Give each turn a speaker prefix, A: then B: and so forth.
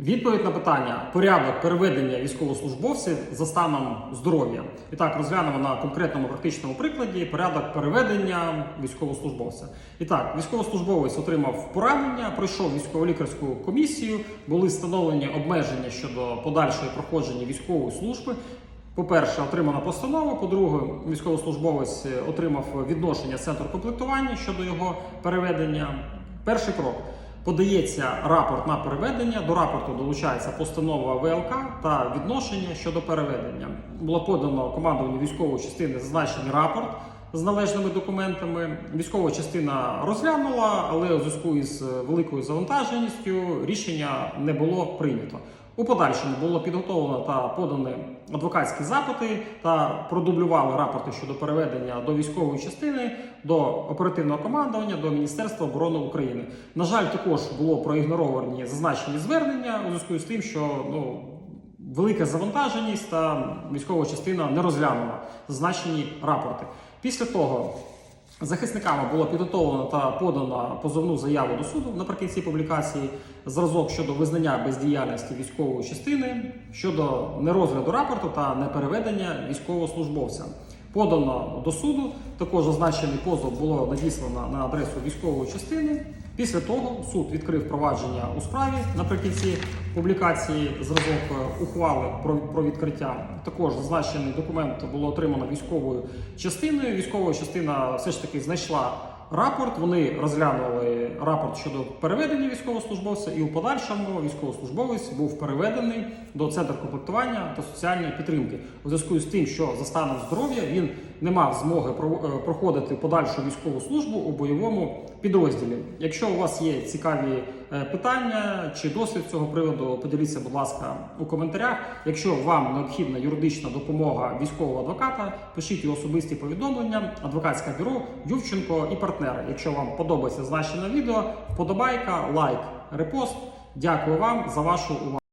A: Відповідь на питання порядок переведення військовослужбовців за станом здоров'я. І так розглянемо на конкретному практичному прикладі порядок переведення військовослужбовця. І так, військовослужбовець отримав поранення, пройшов військово-лікарську комісію, були встановлені обмеження щодо подальшої проходження військової служби. По-перше, отримана постанова. По-друге, військовослужбовець отримав відношення центру комплектування щодо його переведення. Перший крок. Подається рапорт на переведення. До рапорту долучається постанова ВЛК та відношення щодо переведення. Було подано командуванню військової частини зазначений рапорт з належними документами. Військова частина розглянула, але у зв'язку із великою завантаженістю рішення не було прийнято. У подальшому було підготовлено та подані адвокатські запити та продублювали рапорти щодо переведення до військової частини, до оперативного командування, до Міністерства оборони України. На жаль, також було проігноровані зазначені звернення у зв'язку з тим, що ну. Велика завантаженість та військова частина не розглянула зазначені рапорти. Після того Захисниками було підготовлено та подано позовну заяву до суду наприкінці публікації зразок щодо визнання бездіяльності військової частини щодо нерозгляду рапорту та непереведення військовослужбовця. Подано до суду. Також зазначений позов було надіслано на адресу військової частини. Після того суд відкрив провадження у справі наприкінці публікації зразок е, ухвали про, про відкриття. Також зазначений документ було отримано військовою частиною. Військова частина все ж таки знайшла рапорт. Вони розглянули рапорт щодо переведення військовослужбовця, і у подальшому військовослужбовець був переведений до центру комплектування та соціальної підтримки. У зв'язку з тим, що за станом здоров'я він не мав змоги е, проходити подальшу військову службу у бойовому підрозділі. Якщо у вас є цікаві е, питання чи досвід цього приводу, поділіться, будь ласка, у коментарях. Якщо вам необхідна юридична допомога військового адвоката, пишіть у особисті повідомлення, адвокатське бюро Ювченко і партнери. Якщо вам подобається зазначене відео, вподобайка, лайк, репост. Дякую вам за вашу увагу.